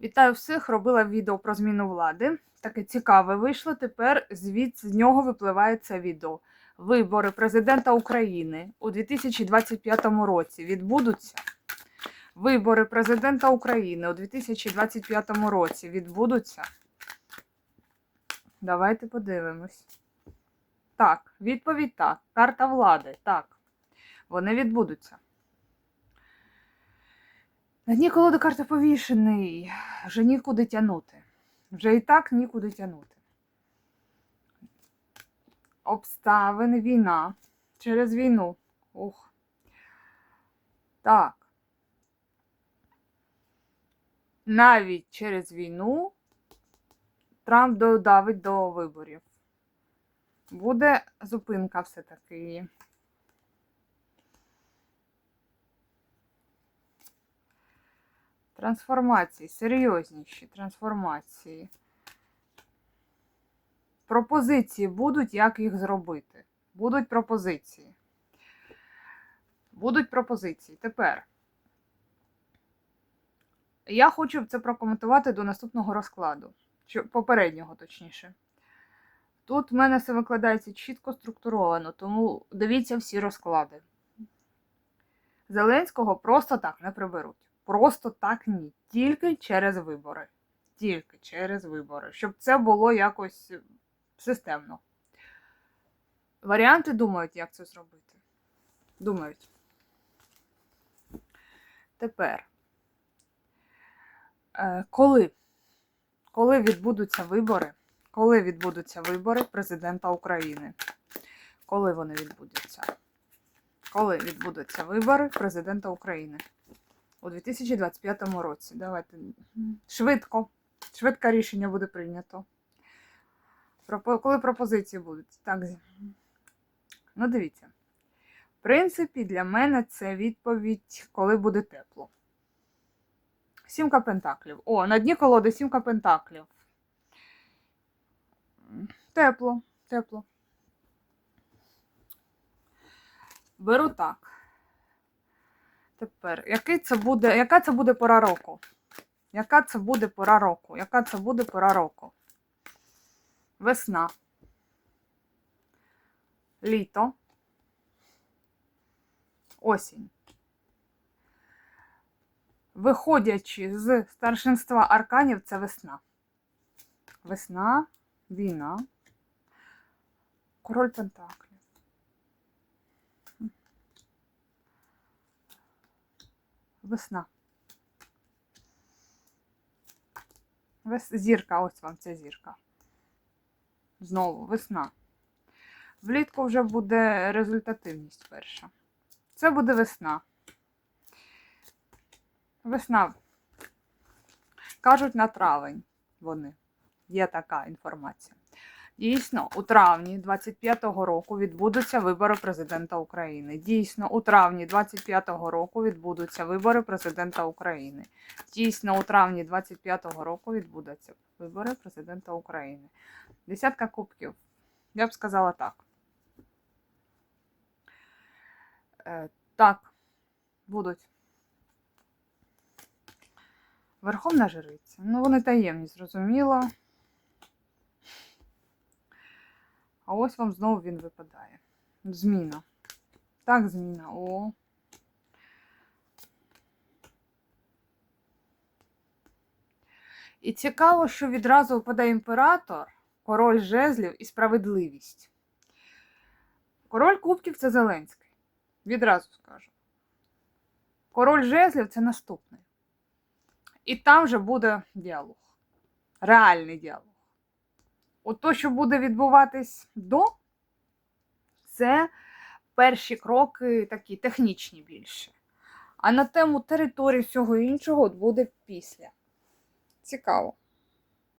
Вітаю всіх! Робила відео про зміну влади. Таке цікаве вийшло. Тепер звідси з нього випливає це відео. Вибори президента України у 2025 році відбудуться. Вибори президента України у 2025 році відбудуться. Давайте подивимось. Так, відповідь так. Карта влади. Так. Вони відбудуться. На дні колоди карта повішений. Вже нікуди тягнути. Вже і так нікуди тягнути. Обставини, війна. Через війну. Ух. Так. Навіть через війну Трамп додавить до виборів. Буде зупинка все-таки. Трансформації, серйозніші трансформації. Пропозиції будуть, як їх зробити. Будуть пропозиції. Будуть пропозиції. Тепер. Я хочу це прокоментувати до наступного розкладу. Чи попереднього, точніше. Тут в мене все викладається чітко структуровано, тому дивіться всі розклади. Зеленського просто так не приберуть. Просто так ні. Тільки через вибори. Тільки через вибори. Щоб це було якось системно. Варіанти думають, як це зробити. Думають. Тепер. Е, коли? Коли відбудуться вибори? Коли відбудуться вибори президента України? Коли вони відбудуться? Коли відбудуться вибори президента України? У 2025 році. Давайте швидко. Швидке рішення буде прийнято. Коли пропозиції будуть? Так. Ну, дивіться. В принципі, для мене це відповідь, коли буде тепло. Сімка пентаклів. О, на дні колоди сімка пентаклів. Тепло, тепло. Беру так. Тепер, який це буде, яка це буде пора року? Яка це буде пора року? Яка це буде пора року? Весна. Літо. Осінь. Виходячи з старшинства арканів, це весна. Весна, війна. Король Пентаклів. Весна. Вес... Зірка, ось вам ця зірка. Знову весна. Влітку вже буде результативність перша. Це буде весна. Весна. Кажуть на травень вони. Є така інформація. Дійсно, у травні 25-го року відбудуться вибори президента України. Дійсно, у травні 25-го року відбудуться вибори президента України. Дійсно, у травні 25-го року відбудуться вибори президента України. Десятка кубків. Я б сказала так. Е, так, будуть. Верховна жриця. Ну, вони таємні, зрозуміло. А ось вам знову він випадає. Зміна. Так, зміна. О. І цікаво, що відразу випадає імператор, король жезлів і справедливість. Король кубків це Зеленський. Відразу скажу. Король жезлів це наступний. І там же буде діалог. Реальний діалог. От то, що буде відбуватись до, це перші кроки такі технічні більше. А на тему території всього іншого от буде після. Цікаво.